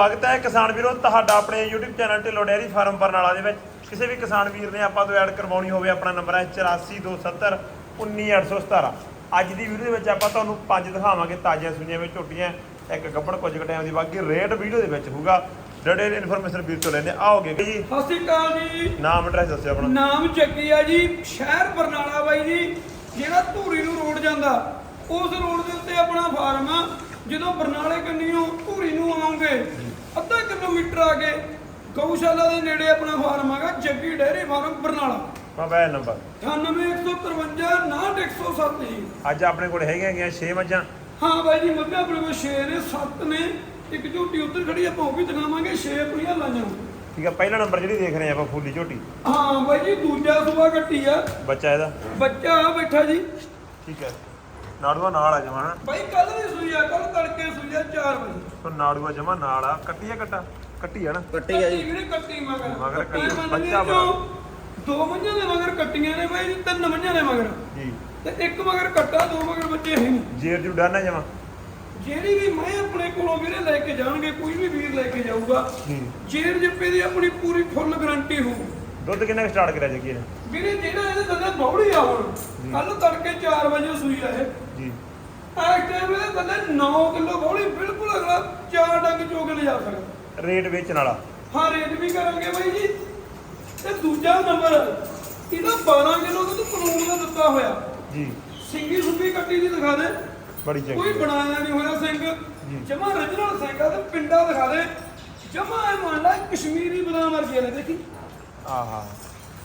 ਸਵਾਗਤ ਹੈ ਕਿਸਾਨ ਵੀਰੋ ਤੁਹਾਡਾ ਆਪਣੇ YouTube channel Dhillon dairy farm Barnala ਦੇ ਵਿੱਚ। ਕਿਸੇ ਵੀ ਕਿਸਾਨ ਵੀਰ ਨੇ ਆਪਾਂ ਤੋਂ ਐਡ ਕਰਵਾਉਣੀ ਹੋਵੇ ਆਪਣਾ ਨੰਬਰ ਹੈ 8427 19817 ਅੱਜ ਦੀ ਵੀਡੀਓ ਦੇ ਵਿੱਚ ਆਪਾਂ ਤੁਹਾਨੂੰ ਪੰਜ ਦਿਖਾਵਾਂਗੇ ਤਾਜ਼ੀਆਂ ਸੁਈਆਂ ਵਿੱਚ ਝੋਟੀਆਂ ਇੱਕ ਗੱਬੜ ਕੁਝ ਟਾਈਮ ਦੀ ਬਾਕੀ ਰੇਟ ਵੀਡੀਓ ਦੇ ਵਿੱਚ ਹੋਊਗਾ। ਡੇਟੇ ਇਨਫੋਰਮੇਸ਼ਨ ਵੀਰ ਤੋਂ ਲੈਂਦੇ ਆਓਗੇ ਜੀ ਸਤਿ ਸ਼੍ਰੀ ਅਕਾਲ ਜੀ। ਨਾਮ ਐਡਰੈਸ ਦੱਸਿਓ ਆਪਣਾ। ਨਾਮ ਚੱਕੀ ਆ ਜੀ ਸ਼ਹਿਰ ਬਰਨਾਲਾ ਬਾਈ ਜੀ। ਜਿਹੜਾ ਧੂਰੀ ਨੂੰ ਰੋਡ ਜਾਂਦਾ ਉਸ ਰੋਡ ਦੇ ਉੱਤੇ ਆਪਣਾ ਫਾਰਮ ਆ। ਜਦੋਂ ਬਰਨਾਲੇ ਕੰਨੀਓ ਧੂਰੀ ਨੂੰ ਆਉਂਗੇ ਅੱਧਾ ਕਿਲੋਮੀਟਰ ਆ ਕੇ ਗਊਸ਼ਾਲਾ ਦੇ ਨੇੜੇ ਆਪਣਾ ਫਾਰਮ ਹੈਗਾ Jaggi dairy farm Barnala. Mobile number. 98153 98107 ਜੀ। ਅੱਜ ਆਪਣੇ ਕੋਲ ਹੈਗੀਆਂ ਗਿਆ 6 ਮੱਝਾਂ। ਹਾਂ ਬਾਈ ਜੀ ਮੱਝਾਂ ਆਪਣੇ ਕੋਲ 6 ਨੇ 7 ਨੇ। ਇੱਕ ਝੋਟੀ ਉੱਧਰ ਖੜੀ ਆਪਾਂ ਉਹ ਵੀ ਦਿਖਾਵਾਂਗੇ 6 ਆਪਣੀਆਂ ਲਾਈਆਂ। ਠੀਕ ਹੈ ਪਹਿਲਾ ਨੰਬਰ ਜਿਹੜੀ ਦੇਖ ਰਹੇ ਆਪਾਂ ਫੁੱਲੀ ਝੋਟੀ। ਹਾਂ ਬਾਈ ਜੀ ਦੂਜਾ ਸੂਆ ਕੱਟੀ ਆ। ਬੱਚਾ ਇਹਦਾ। ਬੱਚਾ ਆ ਬੈਠਾ ਜੀ। ਠੀਕ ਹੈ ਨਾੜੂਆ ਨਾਲ ਆ ਜਮਾ ਹਨਾ ਬਾਈ ਕੱਲ ਦੀ ਸੂਈ ਆ ਕੱਲ ਤੜਕੇ ਸੂਈ ਆ 4 ਵਜੇ। ਸੋ ਨਾੜੂਆ ਜਮਾ ਨਾਲ ਆ ਕੱਟੀ ਆ ਕੱਟਾ? ਕੱਟੀ ਆ ਨਾ? ਕੱਟੀ ਆ ਜੀ। ਵੀਰੇ ਕੱਟੀ ਮਗਰ। ਮਗਰ ਕੱਟੀ, ਇਹ ਮੰਨ ਬੱਚਾ ਲਿਆ ਬੜਾ। ਚੋਂ ਦੋ ਮੰਝਾਂ ਦੇ ਮਗਰ ਕੱਟੀਆਂ ਨੇ ਬਾਈ ਜੀ ਤਿੰਨ ਮੰਝਾਂ ਦੇ ਮਗਰ। ਜੀ। ਤੇ ਇੱਕ ਮਗਰ ਕੱਟਾ ਦੋ ਮਗਰ ਬੱਚੇ ਹੈ ਨਹੀਂ। ਜੇਰ ਜੂ ਡਾਨਾ ਜਮਾ। ਜਿਹੜੀ ਵੀ ਮੈਂ ਆਪਣੇ ਕੋਲੋਂ ਵੀਰੇ ਲੈ ਕੇ ਜਾਣਗੇ ਕੋਈ ਵੀ ਵੀਰ ਲੈ ਕੇ ਜਾਊਗਾ ਜੀ। ਜੇਰ ਜੱਪੇ ਦੀ ਆਪਣੀ ਪੂਰੀ ਫੁੱਲ ਗਾਰੰਟੀ ਹੋਊ। ਦੁੱਧ ਕਿੰਨਾ ਸਟਾਰਟ ਕਰਿਆ ਜੱਗੀ ਨੇ ਵੀਰੇ ਜਿਹੜਾ ਇਹਦੇ ਥੱਲੇ ਬੌੜੀ ਆ ਹੁਣ ਕੱਲ ਤੜਕੇ 4 ਵਜੇ ਸੂਈ ਆ ਇਹ। ਜੀ। ਇਸ ਟਾਈਮ ਇਹਦੇ ਥੱਲੇ 9 ਕਿਲੋ ਬੌੜੀ ਬਿਲਕੁਲ ਅਗਲਾ ਚਾਰ ਡੰਗ ਚੋਕ ਲਿਜਾ ਸਕਦਾ। ਰੇਟ ਵੇਚਣ ਵਾਲਾ। ਹਾਂ ਰੇਟ ਵੀ ਕਰਾਂਗੇ ਬਾਈ ਜੀ। ਤੇ ਦੂਜਾ ਨੰਬਰ ਇਹਦਾ 12 ਕਿਲੋ ਦੁੱਧ ਕਾਨੂੰਨ ਦਾ ਦਿੱਤਾ ਹੋਇਆ। ਜੀ। ਸਿੰਗੀ ਸੁੰਗੀ ਕੱਟੀ ਦੀ ਦਿਖਾ ਦੇ। ਬੜੀ ਕੋਈ ਚੰਗੀ ਬਣਾਇਆ ਨਹੀਂ ਹੋਇਆ ਸਿੰਘ ਜਮਾ origignal ਸਿੰਘ ਆ ਤੇ ਪਿੰਡਾ ਦਿਖਾ ਦੇ। ਜਮਾ ਇਹ ਮੰਨ ਲਾ ਕਸ਼ਮੀਰੀ ਬਦਾਮ ਵਰਗੇ ਨੇ ਦੇਖੀ। ਆਹਾ।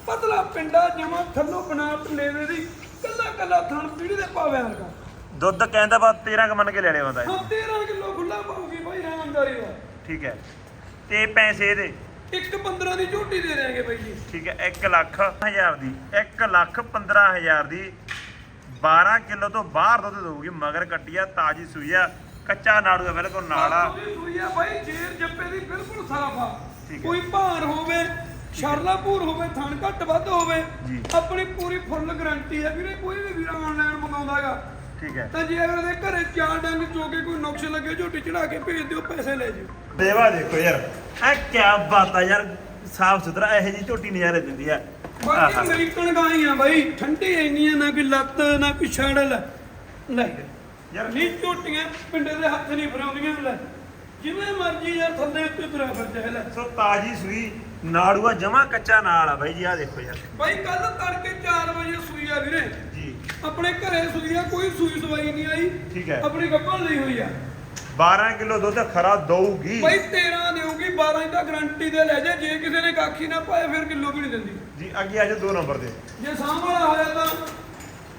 ਪਤਲਾ ਪਿੰਡਾ ਜਮਾ ਥੱਲੋਂ ਬਣਾ ਪਲੇਵੇ ਦੀ ਕੱਲਾ ਕੱਲਾ ਥਣ ਪੀੜੀ ਦੇ ਪਾਵਿਆਂ ਵਰਗਾ। ਦੁੱਧ ਕਹਿੰਦਾ ਬਾ 13 ਕ ਮੰਨ ਕੇ ਲੈ ਲਿਆ ਬੰਦਾ ਇਹ। ਹਾਂ 13 ਕਿਲੋ ਖੁੱਲਾ ਪਾਉਗੀ ਬਾਈ ਇਮਾਨਦਾਰੀ ਦਾ ਠੀਕ ਹੈ। ਤੇ ਪੈਸੇ ਇਹਦੇ ਇੱਕ 15 ਦੀ ਝੋਟੀ ਦੇ ਦੇਾਂਗੇ ਬਾਈ ਜੀ। ਠੀਕ ਹੈ 1 ਲੱਖ ਹਜ਼ਾਰ ਦੀ 1 ਲੱਖ 15 ਹਜ਼ਾਰ ਦੀ 12 ਕਿਲੋ ਤੋਂ ਬਾਹਰ ਦੁੱਧ ਦਊਗੀ ਮਗਰ ਕੱਟੀਆ ਤਾਜੀ ਸੂਈ ਆ ਕੱਚਾ ਨਾੜੂ ਆ ਬਿਲਕੁਲ ਨਾਲ ਆ। ਉਹਦੀ ਸੂਈ ਆ ਬਾਈ ਜੇਰ ਜੱਪੇ ਦੀ ਬਿਲਕੁਲ ਹੈ। ਕੋਈ ਭਾਰ ਹੋਵੇ ਸ਼ਰਲਾ ਭੂਰ ਹੋਵੇ ਥਣ ਘੱਟ ਵੱਧ ਹੋਵੇ। ਆਪਣੀ ਪੂਰੀ ਫੁੱਲ ਗਾਰੰਟੀ ਆ ਵੀਰੇ ਕੋਈ ਵੀ ਵੀਰਾ ਆਨਲਾਈਨ ਮੰਗਾਉਂਦਾਗਾ ਠੀਕ ਹੈ। ਤਾਂ ਜੇ ਅਗਰ ਦੇ ਘਰੇ ਚਾਰ ਡੰਗ ਚੋ ਕੇ ਕੋਈ ਨੁਕਸ ਲੱਗੇ ਝੋਟੀ ਚੜਾ ਕੇ ਭੇਜ ਦਿਓ ਪੈਸੇ ਲੈ ਜਿਓ। ਦੇਵਾ ਦੇਖੋ ਯਾਰ ਆ ਕੀ ਬਾਤ ਆ ਯਾਰ ਸਾਫ਼ ਸੁਥਰਾ ਇਹੋ ਜੀ ਝੋਟੀ ਨਜ਼ਾਰੇ ਦਿੰਦੀ ਆ। ਬਾਕੀ। ਅਮਰੀਕਨ ਗਾਈਆਂ ਬਾਈ ਠੰਡੀ ਇੰਨੀ ਆ ਨਾ ਕੋਈ ਲੱਤ ਨਾ ਕੋਈ ਛੜ ਲੈ ਯਾਰ ਨਹੀਂ ਝੋਟੀਆਂ ਪਿੰਡੇ ਦੇ ਹੱਥ ਨਹੀਂ ਫਰਾਉਂਦੀਆਂ ਲੈ। ਜਿਵੇਂ ਮਰਜ਼ੀ ਯਾਰ ਥੱਲੇ ਉੱਤੇ ਤੁਰਿਆ ਫਿਰਦਾ ਲੈ। ਸੋ ਤਾਜੀ ਸੂਈ ਨਾੜੂਆ ਜਮਾ ਕੱਚਾ ਨਾਲ ਆ ਬਾਈ ਜੀ ਆ ਦੇਖੋ ਯਾਰ। ਬਾਈ ਕੱਲ ਤੜਕੇ 4 ਵਜੇ ਸੂਈ ਆ ਵੀਰੇ। ਜੀ। ਆਪਣੇ ਘਰੇ ਸੂਈ ਆ ਕੋਈ ਸੂਈ ਸਵਾਈ ਨਹੀਂ ਆਈ। ਠੀਕ ਹੈ। ਆਪਣੀ ਗੱਭਣ ਲਈ ਹੋਈ ਆ। 12 ਕਿਲੋ ਦੁੱਧ ਖਰਾ ਦਊਗੀ। ਬਾਈ 13 ਦੇਊਗੀ 12 ਦੀ ਤਾਂ ਗਾਰੰਟੀ ਦੇ ਲੈ ਜੇ ਜੇ ਕਿਸੇ ਨੇ ਕਾਖੀ ਨਾ ਪਾਏ ਫਿਰ ਕਿਲੋ ਵੀ ਨਹੀਂ ਦਿੰਦੀ। ਜੀ ਅੱਗੇ ਆ ਜਾ ਦੋ ਨੰਬਰ ਤੇ ਜੇ ਵਾਲਾ ਹੋਇਆ ਤਾਂ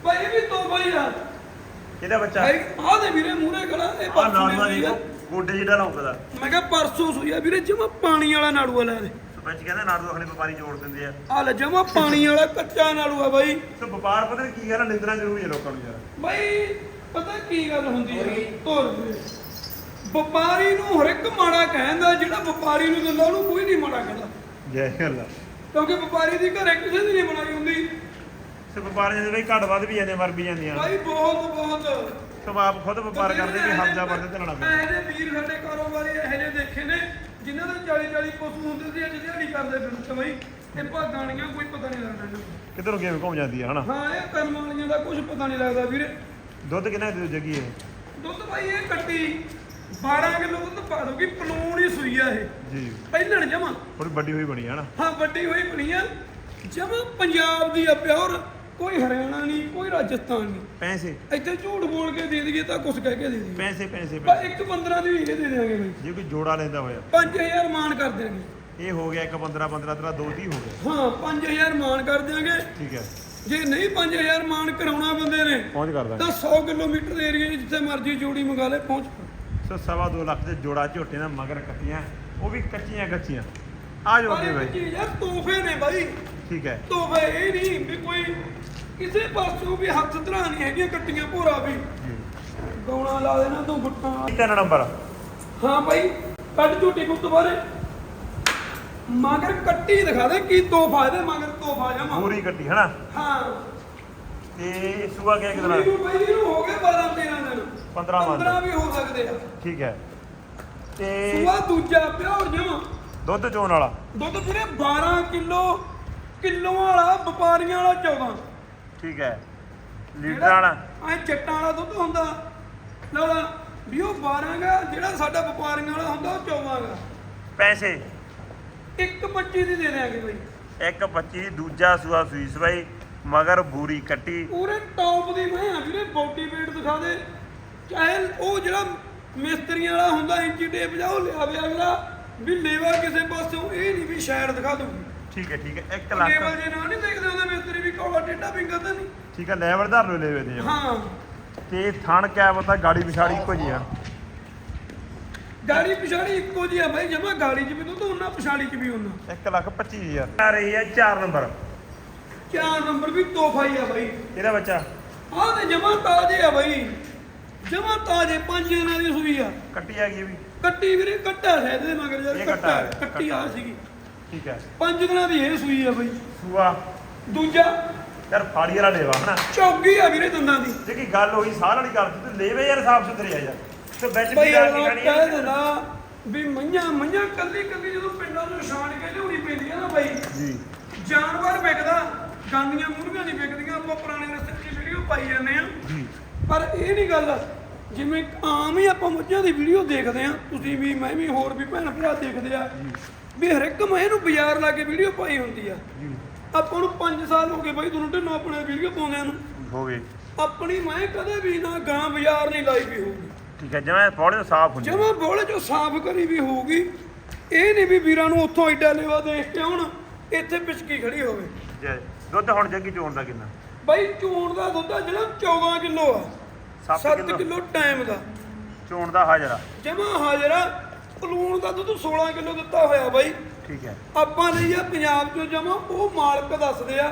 ਬਾਈ ਇਹ ਵੀ ਤੋਹਫਾ ਹੀ ਆ। ਇਹਦਾ ਬੱਚਾ? ਬਾਈ ਆਹ ਦੇ ਵੀਰੇ ਮੂਹਰੇ ਖੜਾ ਇਹ ਆ ਪਰਸੋਂ ਨਾੜੂਆ ਦੀ ਸੂਈ ਆ। ਦੇਖੋ ਗੋਡੇ ਜਿਹੜਾ ਲੌਂਕਦਾ ਮੈਂ ਕਿਹਾ ਪਰਸੋਂ ਸੂਈ ਆ। ਵੀਰੇ ਜਮਾ ਪਾਣੀ ਵਾਲਾ ਨਾੜੂਆ ਲੈ ਦੇ ਸਰਪੰਚ ਕਹਿੰਦੇ ਨਾੜੂ ਅਗਲੇ ਵਪਾਰੀ ਜੋੜ ਦਿੰਦੇ ਆ। ਆ ਲੈ ਜਮਾ ਪਾਣੀ ਵਾਲਾ ਕੱਚਾ ਨਾੜੂਆ ਬਾਈ। ਸੋ ਵਪਾਰ ਪਤਾ ਨੀ ਕੀ ਆ, ਨਿੰਦਣਾ ਜ਼ਰੂਰੀ ਹੈ ਲੋਕਾਂ ਨੂੰ ਯਾਰ। ਬਾਈ ਪਤਾ ਕੀ ਗੱਲ ਹੁੰਦੀ ਹੈ ਤੋਰ ਵੀਰੇ ਵਪਾਰੀ ਨੂੰ ਹਰ ਇੱਕ ਮਾੜਾ ਕਹਿੰਦਾ ਜਿਹੜਾ ਵਪਾਰੀ ਨੂੰ ਦਿੰਦਾ ਉਹਨੂੰ ਕੋਈ ਨਹੀਂ ਮਾੜਾ ਕਹਿੰਦਾ। ਜੈ ਅੱਲਾ ਕਿਉਂਕਿ ਵਪਾਰੀ ਦੀ ਘਰੇ ਕਿਸੇ ਦੀ ਨਹੀਂ ਬਣਾਈ ਹੁੰਦੀ। ਸੋ ਵਪਾਰੀਆਂ ਦੇ ਬਈ ਘੱਟ ਵੱਧ ਵੀ ਜਾਂਦੇ ਮਰ ਵੀ ਜਾਂਦੀਆਂ। ਬਾਈ ਬਹੁਤ ਬਹੁਤ। ਸੋ ਆਪ ਖੁਦ ਵਪਾਰ ਕਰਦੇ ਵੀ ਹਮਜਾ ਵਰਦੇ ਚੱਲਣਾ ਪੈਂਦਾ ਇਹ ਜਿਹੇ ਵੀਰ ਸਾਡੇ ਕਾਰੋਬਾਰੀ ਇਹੋ ਜਿਹੇ ਦੇਖੇ ਨੇ। ਜਿਨ੍ਹਾਂ ਦੇ 40 40 ਪਸ਼ੂ ਹੁੰਦੇ ਸੀ ਅੱਜ ਦਿਹਾੜੀ ਕਰਦੇ ਫਿਰਦੇ ਬਈ। ਇਹ ਭਾਗਾਣੀਆਂ ਕੋਈ ਪਤਾ ਨਹੀਂ ਲੱਗਦਾ ਇਹਨਾਂ ਨੂੰ। ਕਿੱਧਰੋਂ ਕਿਵੇਂ ਘੁੰਮ ਜਾਂਦੀ ਹੈ ਹਨਾ? ਹਾਂ ਇਹ ਕਰਮ ਵਾਲੀਆਂ ਦਾ ਕੁਝ ਪਤਾ ਨਹੀਂ ਲੱਗਦਾ ਵੀਰੇ। ਦੁੱਧ ਕਿੰਨਾ ਦੇ ਜੱਗੀ ਇਹ? ਦੁੱਧ ਭਾਈ ਇਹ ਕੱਟੀ 12 ਕਿਲੋ ਦੁੱਧ ਪਾ ਦੋਗੀ ਪਲੂਣ ਹੀ ਸੂਈ ਆ ਇਹ। ਜੀ। ਪਹਿਲਣ ਜਮਾ। ਥੋੜੀ ਵੱਡੀ ਹੋਈ ਬਣੀ ਹੈ ਹਨਾ? ਹਾਂ ਵੱਡੀ ਹੋਈ ਬਣੀ ਆ। ਜਮਾ ਪੰਜਾਬ ਦੀ ਆ ਪਿਓਰ। ਕੋਈ ਹਰਿਆਣਾ ਨਹੀਂ ਕੋਈ ਰਾਜਸਥਾਨ ਨਹੀਂ। ਪੈਸੇ। ਇੱਥੇ ਝੂਠ ਬੋਲ ਕੇ ਦੇ ਦਈਏ ਤਾਂ ਕੁਝ ਕਹਿ ਕੇ ਦੇ ਦਈਏ। ਪੈਸੇ ਪੈਸੇ ਬਸ ਪੈਸੇ। ਇੱਕ 15 ਦੀ ਵੀ ਇਹ ਦੇ ਦੇਵਾਂਗੇ ਬਈ। ਜੇ ਕੋਈ ਜੋੜਾ ਲੈਂਦਾ ਹੋਇਆ। 5000 ਮਾਨ ਕਰ ਦਿਆਂਗੇ। ਇਹ ਹੋ ਗਿਆ ਇੱਕ 15 15 ਤੇਰਾ ਦੋ ਤੀਹ ਹੋ ਗਿਆ ਹਾਂ 5000 ਮਾਨ ਕਰ ਦਿਆਂਗੇ। ਠੀਕ ਹੈ। ਜੇ ਨਹੀਂ 5000 ਮਾਨ ਕਰਾਉਣਾ ਬੰਦੇ ਨੇ ਪਹੁੰਚ ਕਰਦਾ ਤਾਂ 100 ਕਿਲੋਮੀਟਰ ਦੇ ਏਰੀਆ 'ਚ ਜਿੱਥੇ ਮਰਜ਼ੀ ਜੋੜੀ ਮੰਗਾ ਲੈ ਪਹੁੰਚ ਸੋ ਸਵਾ ਦੋ ਲੱਖ ਦੇ ਜੋੜਾ ਝੋਟੇ ਨਾਲ ਮਗਰ ਕੱਟੀਆਂ ਉਹ ਵੀ ਕੱਚੀਆਂ ਕੱਚੀਆਂ ਆ ਪਰ ਬਾਈ। ਚੀਜ਼ ਤੋਹਫੇ ਨੇ ਬਾਈ। ਠੀਕ ਹੈ। ਤੋਹਫੇ ਇਹ ਨਹੀਂ ਵੀ ਕੋਈ ਕਿਸੇ ਪਾਸੋਂ ਵੀ ਹੱਥ ਧਰਾ ਨਹੀਂ ਹੈਗੀਆਂ ਕੱਟੀਆਂ ਭੋਰਾ ਵੀ। ਗਾਉਣਾ ਲਾ ਦੇਣਾ ਤੂੰ ਗੁੱਟਾਂ। ਤਿੰਨ ਨੰਬਰ? ਹਾਂ ਬਾਈ ਕੱਢ ਝੂਟੀ ਕੋ ਦੁਬਾਰੇ ਮਗਰ ਕੱਟੀ ਦਿਖਾ ਦੇ ਕੀ ਤੋਹਫਾ ਇਹਦੇ ਮਗਰ ਤੋਹਫਾ ਜਮਾ। ਪੂਰੀ ਕੱਟੀ ਹਨਾ? ਹਾਂ। ਤੇ ਸੂਆ ਕਿਆ ਕੁੜੀ ਨੂੰ ਬਾਈ ਨੂੰ ਹੋ ਗਏ 12 13 ਦਿਨ। 15 ਮੰਨ। 15 ਵੀ ਹੋ ਸਕਦੇ ਆ। ਠੀਕ ਹੈ। ਤੇ ਸੂਆ ਦੂਜਾ ਪਿਓਰ ਜਮਾ। ਦੁੱਧ ਚੋਣ ਵਾਲਾ। ਦੁੱਧ ਵੀਰੇ 12 ਕਿਲੋ ਕਿਲੋ ਵਾਲਾ ਵਪਾਰੀਆਂ ਵਾਲਾ 14 ਠੀਕ ਹੈ। ਲੀਟਰ ਵਾਲਾ। ਐ ਜੱਟਾਂ ਵਾਲਾ ਦੁੱਧ ਹੁੰਦਾ ਲਾਲਾ ਵੀ ਉਹ 12 ਗਾ ਜਿਹੜਾ ਸਾਡਾ ਵਪਾਰੀਆਂ ਵਾਲਾ ਹੁੰਦਾ ਉਹ 14 ਗਾ ਪੈਸੇ। ਇੱਕ 25 ਦੀ ਦੇ ਦਿਆਂਗੇ ਬਈ। ਇੱਕ 25 ਦੂਜਾ ਸੂਆ ਸੂਈ ਸਵਾਈ ਮਗਰ ਬੂਰੀ ਕੱਟੀ। ਪੂਰੇ ਟੌਪ ਦੀ ਮੈਂ ਆ ਵੀਰੇ ਬੋਡੀ weight ਦਿਖਾ ਦੇ। ਚਾਹੇ ਉਹ ਜਿਹੜਾ ਮਿਸਤਰੀਆਂ ਵਾਲਾ ਹੁੰਦਾ ਇੰਚੀ ਟੇਪ ਜਾ ਉਹ ਲਿਆਵੇ ਅਗਲਾ। ਵੀ ਲੇਵਾ ਕਿਸੇ ਪਾਸੋਂ ਇਹ ਨਹੀਂ ਵੀ ਸ਼ਾਇਰ ਦਿਖਾ ਦੂਗੀ ਠੀਕ ਹੈ ਠੀਕ ਹੈ। 1 ਲੱਖ। ਲੇਵਲ ਜੇ ਨਾਲ ਨਹੀਂ ਦੇਖਦੇ ਉਹਦੇ ਮਿਸਤਰੀ ਵੀ ਕੋਲਾ ਟੇਡਾ ਪਿੰਗਾ ਤਾਂ ਨਹੀਂ। ਠੀਕ ਹੈ ਲੈਵਲ ਧਰ ਲੋ ਲੈਵੇ ਦੇ ਹਾਂ। ਤੇ ਥਣ ਕਿਆ ਪਤਾ ਗਾੜੀ ਵਿਛਾੜੀ ਇੱਕੋ ਜੀ ਆ। ਗਾੜੀ ਪਿਛਾੜੀ ਇੱਕੋ ਜੀ ਆ ਬਾਈ ਜਮਾ ਗਾੜੀ 'ਚ ਵੀ ਦੁੱਧ ਉਹਨਾਂ ਪਿਛਾੜੀ 'ਚ ਵੀ ਉਹਨਾਂ 1 ਲੱਖ 25 ਹਜ਼ਾਰ। ਆ ਰਹੀ ਹੈ 4 ਨੰਬਰ। ਚਾਰ ਨੰਬਰ ਵੀ ਤੋਹਫਾ ਹੀ ਆ ਬਾਈ। ਇਹਦਾ ਬੱਚਾ। ਆਹ ਤੇ ਜਮਾ ਤਾਜ਼ੇ ਆ ਬਾਈ। ਜਮਾ ਤਾਜ਼ੇ ਪੰਜ ਦਿਨਾਂ ਦੀ ਸੂਈ ਆ। ਕੱਟੀ ਆ ਗਈ ਵੀ। ਕੱਟੀ ਵੀਰੇ ਕੱਟਾ ਹੈ ਇਹਦੇ ਮਗਰ ਯਾਰ ਇਹ ਕੱਟਾ ਕੱਟਾ ਹੈ, ਕੱਟੀ ਆ। ਸੀਗੀ। ਠੀਕ ਹੈ। ਪੰਜ ਦਿਨਾਂ ਦੀ ਇਹ ਸੂਈ ਆ ਬਾਈ। ਸੂਆ। ਦੂਜਾ। ਯਾਰ ਫਾੜੀ ਵਾਲਾ ਲੈਵਾ ਹਨਾ। ਚੌਗੀ ਆ ਵੀਰੇ ਦੰਦਾਂ ਦੀ। ਜੇ ਕੀ ਗੱਲ ਹੋਈ ਸਾਹ ਵਾਲੀ ਕਰਦੀ ਤੇ ਲੈਵੇ ਯਾਰ ਸਾਫ਼ ਸੁਥਰੇ ਆ ਯਾਰ। ਤੇ ਵਿੱਚ ਵੀ ਅਗਲਾ ਕੇ ਕਹਿ ਦਿੰਦਾ ਵੀ ਮਈਆਂ ਮਈਆਂ ਕੱਲੀ ਕੱਲੀ ਜਦੋਂ ਪਿੰਡਾਂ ਨੂੰ ਛਾਣ ਕੇ ਲਿਆਉਣੀ ਪੈਂਦੀ ਆ ਨਾ ਬਾਈ। ਜੀ। ਜਾਨਵਰ ਵਿਕਦਾ ਗਾਂਦੀਆਂ ਮੂਰਗੀਆਂ ਨਹੀਂ ਵਿਕਦੀਆਂ ਆਪਾਂ ਪੁਰਾਣੇ ਰਸਤੇ 'ਚ ਵੀਡੀਓ ਪਾਈ ਜਾਂਦੇ ਆ। ਜੀ। ਪਰ ਇਹ ਨਹੀਂ ਗੱਲ ਜਿਵੇਂ ਆਮ ਹੀ ਆਪਾਂ ਮੱਝਾਂ ਦੀ ਵੀਡੀਓ ਦੇਖਦੇ ਆ ਤੁਸੀਂ ਵੀ ਮੈਂ ਵੀ ਹੋਰ ਵੀ ਭੈਣ ਭਰਾ ਦੇਖਦੇ ਆ। ਵੀ ਹਰ ਇੱਕ ਮੈਂ ਇਹਨੂੰ ਬਾਜ਼ਾਰ ਲਾ ਕੇ ਵੀਡੀਓ ਪਾਈ ਹੁੰਦੀ ਆ। ਜੀ। ਆਪਾਂ ਨੂੰ 5 ਸਾਲ ਹੋ ਗਏ ਬਾਈ ਤੁਹਾਨੂੰ ਢਿੱਲੋਂ ਆਪਣੇ ਵੀਡੀਓ ਪਾਉਂਦਿਆਂ ਨੂੰ। ਹੋ ਗਏ। ਆਪਣੀ ਮੈਂ ਕਦੇ ਵੀ ਨਾ ਗਾਂ ਬਾਜ਼ਾਰ ਨਹੀਂ ਲਾਈ ਵੀ ਹੋਊਗੀ। ਠੀਕ ਹੈ ਜਿਵੇਂ ਫੋੜੇ ਸਾਫ਼ ਹੁੰਦੀ ਜਮਾ ਬੋਲੇ ਜੋ ਸਾਫ਼ ਕਰੀ ਵੀ ਹੋਊਗੀ ਇਹ ਨਹੀਂ ਵੀ ਵੀਰਾਂ ਨੂੰ ਉੱਥੋਂ ਐਡਾ ਲੈਵਾ ਦੇਖ ਕੇ ਹੁਣ ਇੱਥੇ ਪਿਚਕੀ ਖੜੀ ਹੋਵੇ। ਜੈ ਦੁੱਧ ਹੁਣ ਜੱਗੀ ਚੋਣ ਦਾ ਕਿੰਨਾ? ਬਾਈ ਚੂਣ ਦਾ ਦੁੱਧ ਆ ਜਿਹੜਾ 14 ਕਿਲੋ ਆ। 7 7 ਕਿਲੋ। ਕਿਲੋ ਟਾਈਮ ਦਾ। ਚੋਣ ਦਾ ਹਾਜ਼ਰਾ। ਜਮਾ ਹਾਜ਼ਰਾ ਪਲੂਣ ਦਾ ਦੁੱਧ 16 ਕਿਲੋ ਦਿੱਤਾ ਹੋਇਆ ਬਾਈ। ਠੀਕ ਹੈ। ਆਪਾਂ ਲਈ ਆ ਪੰਜਾਬ ਚੋਂ ਜਮਾ ਉਹ ਮਾਲਕ ਦੱਸਦੇ ਆ।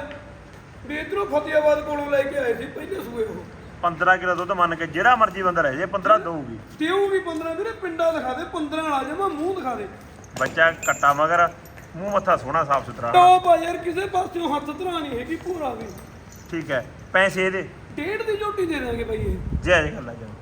ਵੀ ਇਧਰੋਂ ਫਤਿਆਬਾਦ ਕੋਲੋਂ ਲੈ ਕੇ ਆਏ ਸੀ ਪਹਿਲੇ ਸੂਏ ਉਹ। 15 ਕਿਲੋ ਦੁੱਧ ਮੰਨ ਕੇ ਜਿਹੜਾ ਮਰਜ਼ੀ ਬੰਦਾ ਲੈ ਜੇ 15 ਦਊਗੀ। ਤੇ ਉਹ ਵੀ 15 ਵੀਰੇ ਪਿੰਡਾ ਦਿਖਾ ਦੇ 15 ਵਾਲਾ ਜਮਾ ਮੂੰਹ ਦਿਖਾ ਦੇ। ਬੱਚਾ ਕੱਟਾ ਮਗਰ ਮੂੰਹ ਮੱਥਾ ਸੋਹਣਾ ਸਾਫ਼ ਸੁਥਰਾ। ਟੌਪ ਆ ਯਾਰ ਕਿਸੇ ਪਾਸਿਓਂ ਹੱਥ ਧਰਾ ਨਹੀਂ ਹੈਗੀ ਪੂਰਾ ਵੀ। ਠੀਕ ਹੈ ਪੈਸੇ ਇਹਦੇ ਡੇਢ ਦੀ ਝੋਟੀ ਦੇ ਦਾਂਗੇ ਬਾਈ ਇਹ। ਜਾਇਜ਼ ਗੱਲ ਆ ਜਮਾ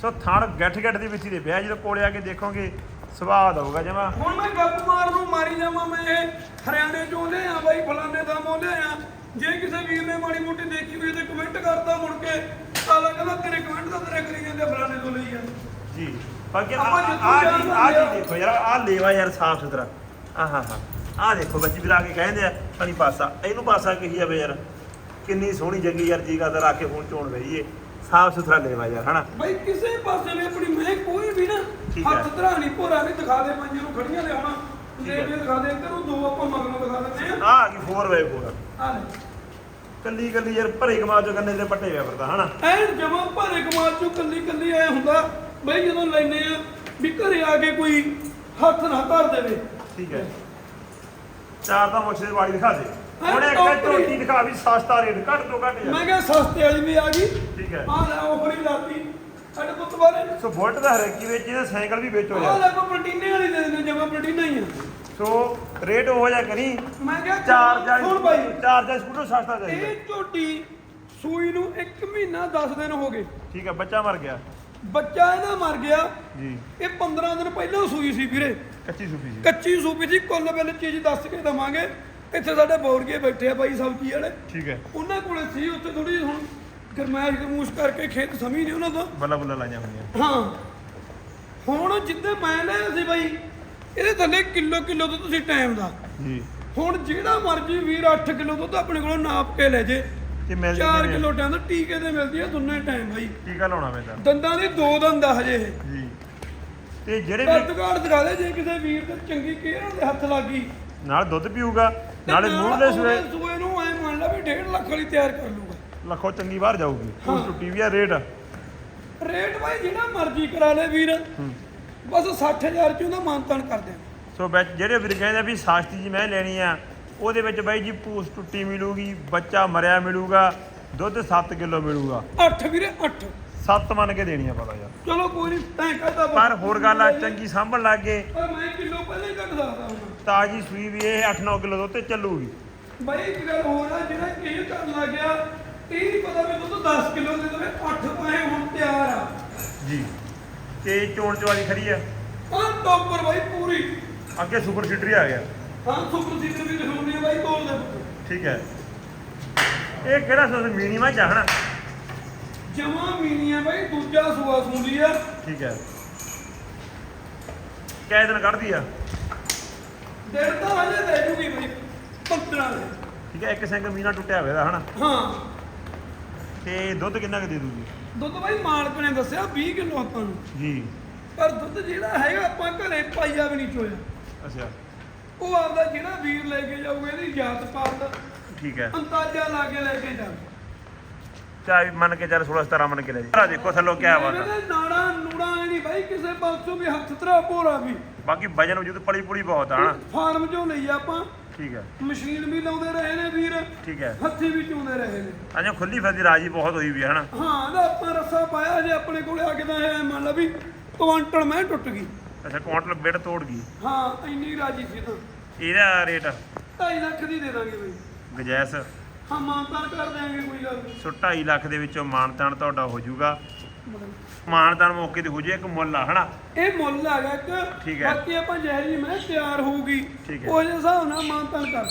ਸੋ ਥਣ ਗੱਠ ਗੱਠ ਦੀ ਵਿੱਚ ਹੀ ਦੇ ਪਿਆ ਜਦੋਂ ਕੋਲੇ ਆ ਕੇ ਦੇਖੋਗੇ ਸਵਾਦ ਆਊਗਾ ਜਮਾ। ਹੁਣ ਮੈਂ ਗੱਪ ਮਾਰ ਨੂੰ ਮਾਰੀ ਜਾਵਾਂ ਮੈਂ ਇਹ। ਹਰਿਆਣੇ ਚੋਂ ਲਿਆ ਬਾਈ ਫਲਾਣੇ ਦਾ ਮੋ ਲਿਆ ਜੇ ਕਿਸੇ ਵੀਰ ਨੇ ਮਾੜੀ ਮੋਟੀ ਦੇਖੀ ਹੋਈ ਤੇ ਕਮੈਂਟ ਕਰਦਾ ਮੁੜ ਕੇ ਆਲਾ ਕਹਿੰਦਾ ਤੇਰੇ ਕਮੈਂਟ ਦਾ ਤੇਰੇ ਕਰੀ ਜਾਂਦੇ ਫਲਾਣੇ ਤੋਂ ਲਈ ਜਾਂਦੇ। ਜੀ। ਬਾਕੀ ਆ ਆਪਾਂ ਜਿੱਥੋਂ ਆ ਜੀ ਆ। ਜੀ ਦੇਖੋ ਯਾਰ ਆ ਲੇਵਾ ਯਾਰ ਸਾਫ਼ ਸੁਥਰਾ। ਆਹਾ ਹਾ ਆ ਦੇਖੋ ਬੱਚੀ ਵੀ ਲਾ ਕੇ ਕਹਿੰਦੇ ਆ ਪਾਣੀ ਪਾਸਾ। ਇਹਨੂੰ ਪਾਸਾ ਕਹੀ ਜਾਵੇ ਯਾਰ? ਕਿੰਨੀ ਸੋਹਣੀ ਜੱਗੀ ਯਾਰ ਜੀ ਕਰਦਾ ਰੱਖ ਕੇ ਹੁਣ ਚੋਣ ਵਈਏ ਸਾਫ਼ ਸੁਥਰਾ ਲੇਵਾ ਯਾਰ ਹਨਾ? ਬਾਈ ਕਿਸੇ ਪਾਸੇ ਵੀ ਆਪਣੀ ਮੈਂ ਕੋਈ ਵੀ ਨਾ ਠੀਕ ਹੈ। ਹੱਥ ਧਰਾ ਨਹੀਂ ਭੋਰਾ ਵੀ ਦਿਖਾ ਦੇ ਪੰਜ ਨੂੰ ਖੜੀਆਂ ਹੁਣ ਠੀਕ ਦੇ ਹੈ। ਵੀ ਦਿਖਾ ਦੇ ਇੱਧਰ ਦੋ ਆਪਾਂ ਮਗਰੋਂ ਦਿਖਾ ਦਿੰਦੇ ਆ। ਆ ਗਈ 4x4 ਆ। ਆ ਲੈ। ਕੱਲੀ ਕੱਲੀ ਯਾਰ ਭਰੇ ਕਮਾ ਚੋਂ ਕੰਨੇ ਦੇ ਪੱਟੇ ਵੇ ਫਿਰਦਾ ਹਨਾ? ਐ ਜਮਾ ਭਾਰੇ ਕਮਾਲ ਚੋਂ ਕੱਲੀ ਕੱਲੀ ਐ ਹੁੰਦਾ ਬਈ ਜਦੋਂ ਲੈਨੇ ਆ ਵੀ ਘਰੇ ਆ ਕੇ ਕੋਈ ਹੱਥ ਨਾ ਧਰ ਦੇਵੇ। ਠੀਕ ਹੈ। ਚਾਰ ਤਾਂ ਮੁੱਛ ਦੀ ਵਾਲੀ ਦਿਖਾ ਦੇ। ਹੁਣ ਇੱਕ। ਝੋਟੀ ਦਿਖਾ ਵੀ ਸਸਤਾ ਰੇਟ ਘੱਟ ਤੋਂ ਘੱਟ ਮੈਂ ਯਾਰ ਕਿਹਾ ਸਸਤੇ ਵਾਲੀ ਵੀ ਆ ਗਈ। ਠੀਕ ਹੈ। ਆ ਲੈ ਆਫਰੀ ਲਾਤੀ। ਸਾਡੇ ਪੁੱਤ ਬਾਰੇ। ਸੋ ਬੁਲਟ ਦਾ ਹਰੇਕੀ ਵਿੱਚ ਇਹਦਾ ਸਾਈਕਲ ਵੀ ਵੇਚੋ ਆ ਯਾਰ। ਲੈ ਕੋ ਪਲਟੀਨੇ ਵਾਲੀ ਦੇ ਦਿੰਦੇ ਜਮਾ ਪਲਟੀਨਾ ਹੀ ਆ। ਸੋ ਰੇਟ ਹੋ ਜਾ ਕਰੀ। ਮੈਂ ਕਿਹਾ ਚਾਰ ਜਾਂ ਹੁਣ ਬਾਈ ਚਾਰ ਜਾਂ ਸਕੂਟਰ ਸਸਤਾ ਦੇ ਇਹ ਝੋਟੀ ਸੂਈ ਨੂੰ 1 ਮਹੀਨਾ 10 ਦਿਨ ਹੋ ਗਏ। ਠੀਕ ਹੈ ਬੱਚਾ ਮਰ ਗਿਆ। ਬੱਚਾ ਇਹਦਾ ਮਰ ਗਿਆ। ਜੀ। ਇਹ 15 ਦਿਨ ਪਹਿਲਾਂ ਸੂਈ ਸੀ ਵੀਰੇ। ਕੱਚੀ ਸੁਪੀ ਜੀ ਕੱਚੀ ਸੂਪੀ ਸੀ ਕੁੱਲ ਬਿੱਲ ਚੀਜ਼ ਦੱਸ ਕੇ ਦਵਾਂਗੇ। ਇੱਥੇ ਸਾਡੇ ਬੌਰਗੇ ਬੈਠੇ ਆ ਬਾਈ ਸਬਜ਼ੀ ਵਾਲੇ ਠੀਕ ਹੈ। ਉਹਨਾਂ ਕੋਲੇ ਸੀ ਉੱਥੇ ਥੋੜੀ ਹੁਣ ਗਰਮੈਸ਼ ਗਰਮੂਸ਼ ਕਰਕੇ ਖੇਤ ਸਮੀ ਨਹੀਂ ਉਹਨਾਂ ਤੋਂ। ਬੱਲਾ ਬੱਲਾ ਲਾਈਆਂ ਹੋਈਆਂ। ਹਾਂ। ਹੁਣ ਜਿੱਦੇ ਮੈਂ ਲਿਆ ਸੀ ਬਾਈ ਇਹਦੇ ਥੱਲੇ ਕਿਲੋ ਕਿਲੋ ਤੋਂ ਤੁਸੀਂ ਟਾਈਮ ਦਾ। ਜੀ। ਹੁਣ ਜਿਹੜਾ ਮਰਜ਼ੀ ਵੀਰ 8 ਕਿਲੋ ਦੁੱਧ ਆਪਣੇ ਕੋਲੋਂ ਨਾਪ ਕੇ ਲੈ ਜੇ। ਤੇ ਮਿਲ 4 ਜੀ ਕਿਲੋ ਟਾਈਮ ਦਾ ਟੀਕੇ ਤੇ ਮਿਲਦੀ ਆ ਦੋਨੇ ਟਾਈਮ ਬਾਈ। ਟੀਕਾ ਲਾਉਣਾ ਪੈਂਦਾ ਦੰਦਾਂ ਦੇ ਦੋ ਦੰਦ ਆ ਹਜੇ ਜੀ। ਤੇ ਜਿਹੜੇ ਵੀ ਕਾੜ ਦਿਖਾ ਦੇ ਜੇ ਕਿਸੇ ਵੀਰ ਤੇ ਚੰਗੀ ਕੇਅਰ ਦੇ ਹੱਥ ਲੱਗ ਨਾਲ ਦੁੱਧ ਪੀਊਗਾ। ਨਾਲੇ ਨਾਲ ਮੂਹਰਲੇ ਸੂਏ ਸੂਏ ਨੂੰ ਐ ਮੰਨ ਲਾ ਵੀ 1.5 ਲੱਖ ਵਾਲੀ ਤਿਆਰ ਕਰ ਲੂਗਾ। ਲੱਖੋ ਚੰਗੀ ਬਾਹਰ ਜਾਊਗੀ। ਉਹ ਟੁੱਟੀ ਵੀ ਆ ਰੇਟ। ਰੇਟ ਬਾਈ ਜਿਹੜਾ ਮਰਜ਼ੀ ਕਰਾ ਲੈ ਵੀਰ। ਬਸ 60000 ਚ ਉਹਦਾ ਮਾਨਤਾਨ ਕਰ ਦਿਆਂ ਸੋ ਵਿੱਚ ਜਿਹੜੇ ਵੀਰ ਕਹਿੰਦੇ ਵੀ ਸਾਸਤੀ ਜੀ ਮੈਂ ਲੈਣੀ ਆ ਉਹਦੇ ਵਿੱਚ ਬਾਈ ਜੀ ਪੂਸ ਟੁੱਟੀ ਮਿਲੂਗੀ ਬੱਚਾ ਮਰਿਆ ਮਿਲੂਗਾ ਦੁੱਧ 7 ਕਿਲੋ ਮਿਲੂਗਾ। 8 ਵੀਰੇ 8 7 ਮੰਨ ਕੇ ਦੇਣੀ ਆ ਪਤਾ ਯਾਰ। ਚਲੋ ਕੋਈ ਨਹੀਂ ਤੈਂ ਕਹਤਾ ਪਰ ਹੋਰ ਗੱਲ ਆ ਚੰਗੀ ਸਾਂਭਣ ਲੱਗੇ ਪਰ ਮੈਂ ਕਿਲੋ ਪਹਿਲਾਂ ਹੀ ਕੱਢ ਸਕਦਾ ਹਾਂ ਤਾਜੀ ਸੂਈ ਵੀ ਇਹ 8-9 ਕਿਲੋ ਦੁੱਧ ਤੇ ਚੱਲੂਗੀ। ਬਾਈ ਇੱਕ ਗੱਲ ਹੋਰ ਆ ਜਿਹੜਾ ਇਹ ਕਰਨ ਲੱਗ ਗਿਆ ਇਹ ਨਹੀਂ ਪਤਾ ਵੀ ਦੁੱਧ 10 ਕਿਲੋ ਦੇ ਦੇਵੇ 8 ਪਾਏ ਹੁਣ ਤਿਆਰ ਆ। ਜੀ। ਤੇ ਚੋਣ ਚਵਾਲੀ ਖੜੀ ਆ। ਆ ਟੋਪਰ ਬਾਈ ਪੂਰੀ। ਅੱਗੇ ਸੁਪਰ ਸੀਟਰ ਹੀ ਆ ਗਿਆ। ਹਾਂ ਸੁਪਰ ਸੀਟਰ ਵੀ ਦਿਖਾਉਂਦੇ ਆ ਬਾਈ ਕੋਲ ਦੇ। ਠੀਕ ਹੈ। ਇਹ ਕਿਹੜਾ ਸੋਸ ਮਿਨੀਮਾ ਚਾਹਣਾ ਜਮਾਂ ਮੀਨੀ ਆ ਬਾਈ ਦੂਜਾ ਸੂਆ ਸੁੰਦੀ ਆ। ਠੀਕ ਹੈ। ਕਿਹ ਦਿਨ ਕੱਢਦੀ ਆ। ਡੇਢ ਤਾਂ ਹਜੇ ਦੇ ਜੂਗੀ ਬਾਈ 15 ਦੇ ਠੀਕ ਹੈ ਇੱਕ ਸਿੰਘ ਮੀਨਾ ਟੁੱਟਿਆ ਹੋਇਆ ਦਾ ਹਨਾ? ਹਾਂ। ਤੇ ਦੁੱਧ ਕਿੰਨਾ ਕੁ ਦੇ ਦੂਗੀ? ਦੁੱਧ ਬਾਈ ਮਾਲਕ ਨੇ ਦੱਸਿਆ 20 ਕਿਲੋ ਆਪਾਂ ਨੂੰ। ਜੀ। ਪਰ ਦੁੱਧ ਜਿਹੜਾ ਹੈਗਾ ਆਪਾਂ ਘਰੇ ਪਾਈਆ ਵੀ ਨਹੀਂ ਚੋਇਆ। ਅੱਛਾ। ਉਹ ਆਪਦਾ ਜਿਹੜਾ ਵੀਰ ਲੈ ਕੇ ਜਾਊਗਾ ਇਹਦੀ ਜਾਤ ਪਾਤ ਠੀਕ ਹੈ। ਅੰਦਾਜ਼ਾ ਲਾ ਕੇ ਲੈ ਕੇ ਜਾਊਗਾ। ਚਾਹੇ ਮੰਨ ਕੇ ਚੱਲ 16 17 ਮੰਨ ਕੇ ਲੈ ਜੀ। ਦੇਖੋ ਥੱਲੋਂ ਕਿਆ ਬਾਤ ਨਾੜਾ ਨੂੜਾ ਨਹੀਂ ਬਾਈ ਕਿਸੇ ਪਾਸੋਂ ਵੀ ਹੱਥ ਤਰਾ ਭੋਰਾ ਵੀ। ਬਾਕੀ ਵਜਨ ਵਜੂਦ ਪਲੀ ਪੁਲੀ ਬਹੁਤ ਆ ਹਨਾ ਫਾਰਮ ਚੋਂ ਲਈ ਆਪਾਂ। ਠੀਕ ਹੈ। ਮਸ਼ੀਨ ਵੀ ਲਾਉਂਦੇ ਰਹੇ ਨੇ ਵੀਰ। ਠੀਕ ਹੈ। ਹੱਥੀ ਵੀ ਚੋਂਦੇ ਰਹੇ ਨੇ। ਅਜੇ ਖੁੱਲੀ ਫਿਰਦੀ ਰਾਜੀ ਬਹੁਤ ਹੋਈ ਵੀ ਹੈ ਹਨਾ। ਹਾਂ ਇਹਦਾ ਆਪਾਂ ਰੱਸਾ ਪਾਇਆ ਜੇ ਆਪਣੇ ਕੋਲੇ ਆ ਕੇ ਤਾਂ ਇਹ ਮੰਨ ਲਾ ਵੀ ਕੁਆਂਟਲ ਮੈਂ ਟੁੱਟ ਗਈ। ਅੱਛਾ ਕੁਆਂਟਲ ਬਿੱਡ ਤੋੜ ਗਈ। ਹਾਂ ਇੰਨੀ ਰਾਜੀ ਸੀ ਤਾਂ। ਇਹਦਾ ਰੇਟ? 2.5 ਲੱਖ ਦੀ ਦੇ ਦਾਂਗੇ ਬਾਈ। ਗਜੈਸ ਹਾਂ ਮਾਨਤਾਨ ਕਰ ਦਿਆਂਗੇ ਕੋਈ ਗੱਲ ਨਹੀਂ। ਸੋ 2.5 ਲੱਖ ਦੇ ਵਿੱਚੋਂ ਮਾਨਤਾਨ ਤੁਹਾਡਾ ਹੋ ਜਾਊਗਾ। ਮਾਨਤਾਨ ਮੌਕੇ ਤੇ ਹੋ ਜੇ ਇੱਕ ਮੁੱਲ ਆ ਹਨਾ? ਇਹ ਮੁੱਲ ਹੈਗਾ ਇੱਕ। ਠੀਕ ਹੈ। ਬਾਕੀ ਆਪਾਂ ਜਿਹੜੀ ਮੈਂ ਤਿਆਰ ਹੋਊਗੀ ਜਿਹੇ ਹਿਸਾਬ ਨਾਲ ਮਾਨਤਾਨ ਕਰ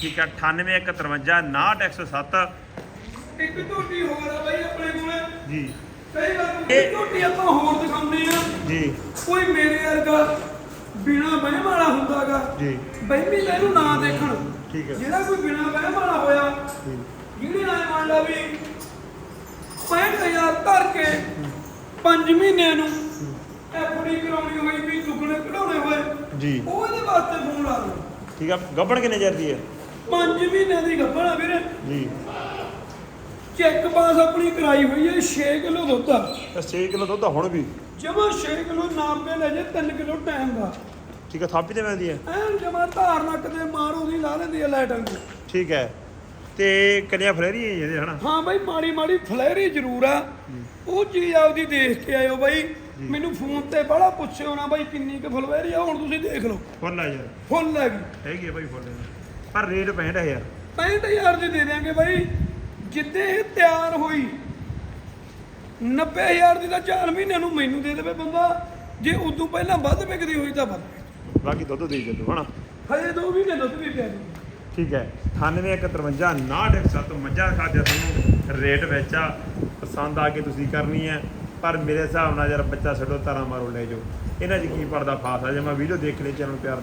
ਠੀਕ ਹੈ 98 153 107 ਇੱਕ ਝੋਟੀ ਹੋਰ ਆ ਬਾਈ ਆਪਣੇ ਕੋਲੇ। ਜੀ। ਕਈ ਵਾਰ ਇਹ ਝੋਟੀ ਆਪਾਂ ਹੋਰ ਦਿਖਾਉਂਦੇ ਆ ਜੀ। ਕੋਈ ਮੇਰੇ ਵਰਗਾ ਬਿਨਾ ਬਹਿਮ ਵਾਲਾ ਹੁੰਦਾਗਾ। ਜੀ। ਬਹਿਮੀ ਇਹਨੂੰ ਨਾ ਦੇਖਣ। ਠੀਕ ਹੈ। ਜਿਹੜਾ ਕੋਈ ਬਿਨਾ ਬਹਿਮ ਵਾਲਾ ਜਿਹੜੇ ਨਾਲ ਮੰਨ ਲਾ ਵੀ 65000 ਧਰ ਕੇ 5 ਮਹੀਨਿਆਂ ਨੂੰ ਐਫਡੀ ਕਰਾਉਣੀ ਹੋਈ ਵੀ ਦੁੱਗਣੇ ਕਢਾਉਣੇ ਹੋਏ ਜੀ। ਉਹ ਇਹਦੇ ਵਾਸਤੇ ਫੋਨ ਲਾ ਲਓ ਠੀਕ ਆ ਗੱਬੜ ਕਿੰਨੇ ਚਿਰ ਦੀ ਹੈ 5 ਮਹੀਨਿਆਂ ਦੀ ਗੱਭਣ ਆ ਵੀਰੇ। ਜੀ। ਚੈੱਕ ਪਾਸ ਆਪਣੀ ਕਰਾਈ ਹੋਈ ਹੈ 6 ਕਿਲੋ ਦੁੱਧ ਆ। ਤਾਂ 6 ਕਿਲੋ ਦੁੱਧ ਹੁਣ ਵੀ? ਜਮਾ 6 ਕਿਲੋ ਨਾਪ ਕੇ ਲੈ ਜੇ 3 ਕਿਲੋ ਟਾਈਮ ਦਾ। ਠੀਕ ਆ ਥਾਪੀ ਤੇ ਮਿਲਦੀ ਹੈ ਐਨ ਜਮਾ ਧਾਰ ਨੱਕ ਦੇ ਮਾਰ ਉਹਦੀ ਲਾ ਲੈਂਦੀ ਆ ਲਾਈਟ ਵਾਂਗੂ ਠੀਕ ਹੈ। ਤੇ ਕੰਨਿਆ ਫਲੈਰੀ ਹੈ ਇਹਦੇ ਹਨਾ? ਹਾਂ ਬਾਈ ਮਾੜੀ ਮਾੜੀ ਫਲੈਰੀ ਜ਼ਰੂਰ ਆ। ਉਹ ਚੀਜ਼ ਆਪਦੀ ਦੇਖ ਕੇ ਆਇਓ ਬਾਈ। ਮੈਨੂੰ ਫੋਨ ਤੇ ਬੜਾ ਪੁੱਛਿਓ ਨਾ ਬਾਈ ਕਿੰਨੀ ਕੁ ਫਲਵੈਰੀ ਆ ਹੁਣ ਤੁਸੀਂ ਦੇਖ ਲਓ। ਫੁੱਲ ਆ ਯਾਰ ਫੁੱਲ ਹੈਗੀ ਹੈਗੀ ਆ ਭਾਈ ਫੁੱਲ। ਪਰ ਰੇਟ 65000 65000 ਦੀ ਦੇ ਦਿਆਂਗੇ ਬਾਈ। ਜਿੱਦੇ ਇਹ ਤਿਆਰ ਹੋਈ 90000 ਦੀ ਤਾਂ 4 ਮਹੀਨਿਆਂ ਨੂੰ ਮੈਨੂੰ ਦੇ ਦੇਵੇ ਬੰਦਾ। ਜੇ ਉਦੋਂ ਪਹਿਲਾਂ ਵੱਧ ਵਿਕਦੀ ਹੋਈ ਤਾਂ ਵੱਧ। ਬਾਕੀ ਦੁੱਧ ਦੇ ਚੱਲੋ ਹਨਾ? ਹਜੇ 2 ਮਹੀਨੇ ਦੁੱਧ ਵੀ ਪਿਆ ਜੀ। ਠੀਕ ਹੈ 9851 917 ਮੱਝਾਂ ਖਾਜਾ ਤੁਹਾਨੂੰ ਰੇਟ ਵਿੱਚ ਆ, ਪਸੰਦ ਆ ਕੇ ਤੁਸੀਂ ਕਰਨੀ ਹੈ, ਪਰ ਮੇਰੇ ਹਿਸਾਬ ਨਾਲ ਯਾਰ ਬੱਚਾ ਛੱਡੋ, ਤਾਰਾ ਮਾਰੋ, ਲੈ ਜਾਓ। ਇਹਨਾਂ 'ਚ ਕੀ ਪੜਦਾ ਫਾਸ ਆ, ਜੇ ਮੈਂ ਵੀਡੀਓ ਦੇਖ ਲਈ ਚੈਨਲ ਪਿਆਰ ਦੇ